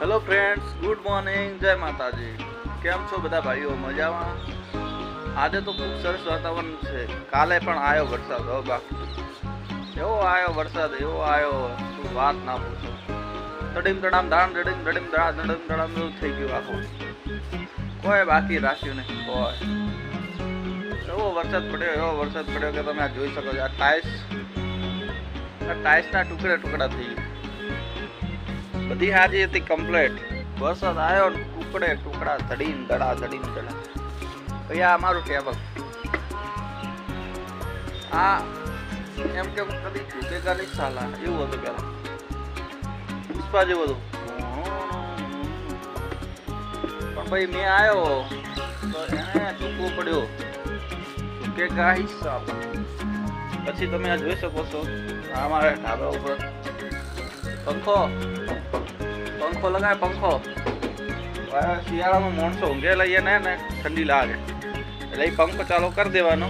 Hello friends good morning જય માતાજી. કેમ છો બધા ભાઈઓ? મજામાં? આજે તો ખૂબ સરસ વાતાવરણ છે. કાલે પણ આવ્યો વરસાદ હવે બાકી એવો આવ્યો વરસાદ, એવો આવ્યો શું વાત ના પૂછો. તડીમ તડામ દાણ દડીમ દડીમ દડા દડમ દડામ એવું થઈ ગયું આખું. કોઈ બાકી રાખ્યું નહીં. કોઈ. એવો વરસાદ પડ્યો, એવો વરસાદ પડ્યો કે તમે આ જોઈ શકો છો. આ ટાઇલ્સ, આ ટાઇલ્સના ટુકડા ટુકડા થઈ ગયા. બધી હાજી હતી કમ્પ્લીટ વરસાદ આવ્યો ને ટુકડે ટુકડા ધડીને ધડા ધડીને ધડા. ભૈયા અમારું ટેબલ આ, એમ કે કદી ચૂકેગા નહીં સાલા, એવું હતું પેલા. પુષ્પા જેવું હતું. પણ ભાઈ મેં આવ્યો તો એને ચૂકવો પડ્યો. ચૂકેગા હિસાબ પછી તમે આ જોઈ શકો છો, આ અમારા ઢાબા ઉપર. પંખો. પંખો લગાય, પંખો. શિયાળામાં માણસો ઊંઘે લઈએ ને ને ઠંડી લાગે. એટલે એ પંખો ચાલુ કરી દેવાનો.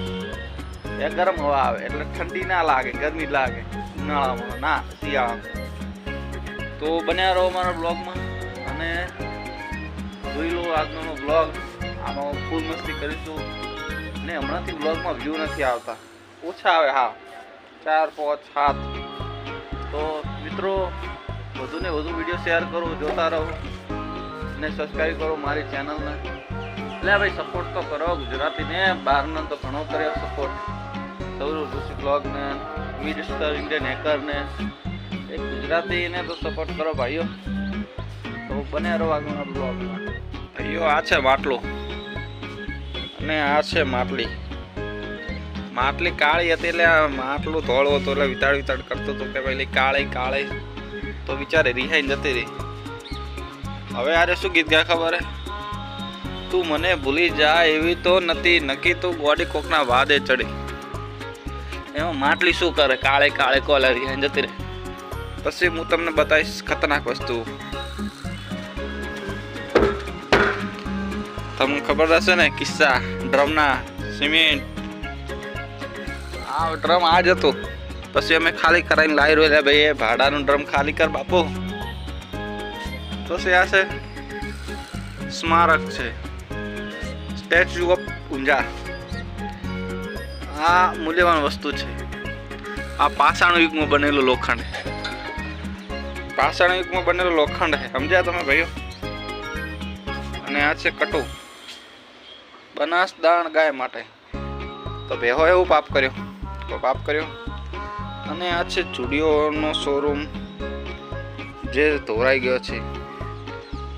એ ગરમ હવા આવે, એટલે ઠંડી ના લાગે, ગરમી લાગે. ઉનાળામાં, ના, શિયાળામાં. તો બન્યા રહો મારા બ્લોગમાં, અને જોઈ લો આજનો બ્લોગ. આમાં ફૂલ મસ્તી કરીશું. ને હમણાંથી બ્લોગમાં વ્યૂ નથી આવતા. ઓછા આવે, હા. ચાર, પાંચ, સાત. તો મિત્રો વધુ ને વધુ વીડિયો શેર કરો, જોતા રહો અને સબસ્ક્રાઈબ કરો મારી ચેનલને એટલે ભાઈ સપોર્ટ તો કરો ગુજરાતીને, બહારનો તો ઘણો કર્યો સપોર્ટ સૌરવ જોશી બ્લોગને મિનિસ્ટર ઇન્ડિયન હેકરને એ ગુજરાતીને તો સપોર્ટ કરો ભાઈઓ. તો બને રહો આગળના બ્લોગમાં ભાઈઓ, આ છે માટલું. અને આ છે માટલી. માટલી કાળી હતી એટલે આ માટલું ધોળું હતું એટલે વિતાડ વિતાડ કરતો હતો કે પેલી કાળી કાળી. તો વિચારે, રિહાઈ જતી રહી. હવે આરે શું ગીત ગયા ખબર હે? તું મને ભૂલી જા એવી તો નથી, નક્કી તું ગોડી કોકના વાદે ચડી. એમાં માટલી શું કરે? કાળે કાળે કોલે રિહાઈ જતી રહે. પછી હું તમને બતાવીશ ખતરનાક વસ્તુ. તમને ખબર હશે ને, કિસ્સા, ડ્રમના સિમેન્ટ. આ ડ્રમ આ જ હતું. પછી અમે ખાલી કરાવીને લાવી રહ્યો ભાઈ, એ ભાડાનું ડ્રમ ખાલી કર બાપુ. પછી આ છે સ્મારક છે. સ્ટેચ્યુ ઓફ ઊંઝા આ મૂલ્યવાન વસ્તુ છે. આ પાષાણ યુગમાં બનેલું લોખંડ પાષાણ યુગમાં બનેલું લોખંડ છે. સમજ્યા તમે ભાઈઓ? અને આ છે કટુ. બનાસ દાણ ગાય માટે. તો ભેહો એવું પાપ કર્યો. તો પાપ કર્યો? અને આ છે જુડિયોનો શોરૂમ જે ધોરાઈ ગયો છે.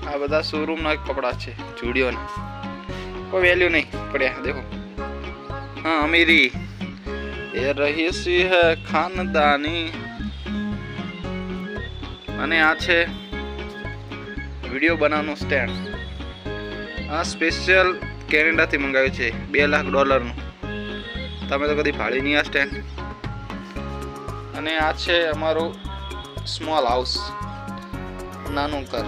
આ બધા શોરૂમના કપડાં છે જુડિયોના કોઈ વેલ્યુ નહીં પડ્યા દેખો. હા, અમીરી. એ રહીશી હે ખાનદાની. અને આ છે વીડિયો બનાવવાનો સ્ટેન્ડ આ સ્પેશિયલ કેનેડાથી મંગાવ્યું છે, બે લાખ ડોલરનું તમે તો કદી ભાડી નહીં આ સ્ટેન્ડ અને આ છે અમારું સ્મોલ હાઉસ નાનું ઘર.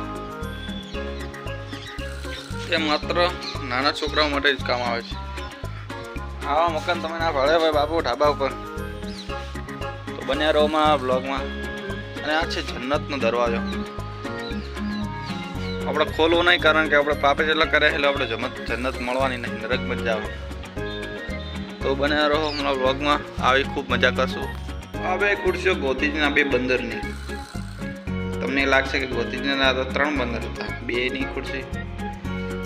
એ માત્ર નાના છોકરાઓ માટે જ કામ આવે છે. આવા મકાન તમે ના ભાડે ભાઈ બાપુ, ઢાબા ઉપર. તો બન્યા રહો માં બ્લોગમાં અને આ છે જન્નતનો દરવાજો. આપણે ખોલવું નહીં કારણ કે આપણે પાપે જેટલા કર્યા એટલે આપણે જમત જન્નત મળવાની નહીં. નરક જાવ તો બન્યા રહો હમણાં બ્લોગમાં આવી ખૂબ મજા કરશું. બે ખુરશીઓ ગોતીજીના બે બંદરની તમને લાગશે કે ગોતીજીના તો ત્રણ બંદર હતા. બેની ખુરશી.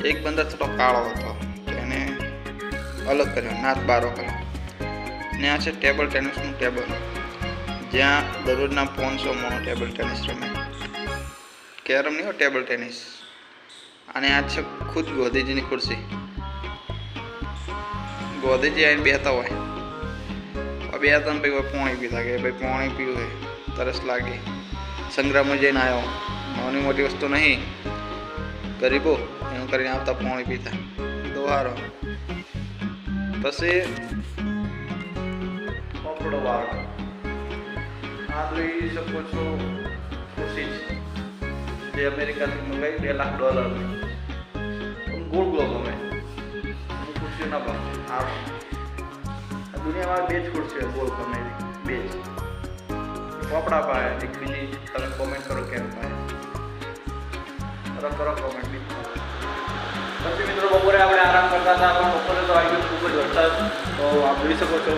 એક બંદર થોડો કાળો હતો એને અલગ કર્યો નાથ બારો કર્યો. ને આ છે ટેબલ ટેનિસનું ટેબલ. જ્યાં દરરોજના પાંચસો માણો ટેબલ ટેનિસ રમે. કેરમ નહીં હોય ટેબલ ટેનિસ. અને આ છે ખુદ ગોધીજીની ખુરશી. ગોધીજી આવીને બેતા હોય. બે ત્રણ ભાઈ પોણી પીતા કે ભાઈ પોણી પીવું તરસ લાગી. સંગ્રામમાં જઈને આવ્યો. નાની મોટી વસ્તુ નહીં. ગરીબો એનું કરીને આવતા પોણી પીતા દોહારો. પછી કપડો વાળો. આ લઈ શકો છો ખુશી જે અમેરિકાથી મંગાવી બે લાખ ડોલર ગોળ ગોળ ગમે ખુશી ના ભાવ આ દુનિયામાં બે જ છે બોલ તમે બે જ. પોપડા પાય એક બીજી, તમે કોમેન્ટ કરો કેમ પાય તો કરો કોમેન્ટ બી પછી મિત્રો બપોરે આપણે આરામ કરતા હતા, પણ બપોરે તો આવી ગયું ખૂબ જ વરસાદ, તો આપ જોઈ શકો છો.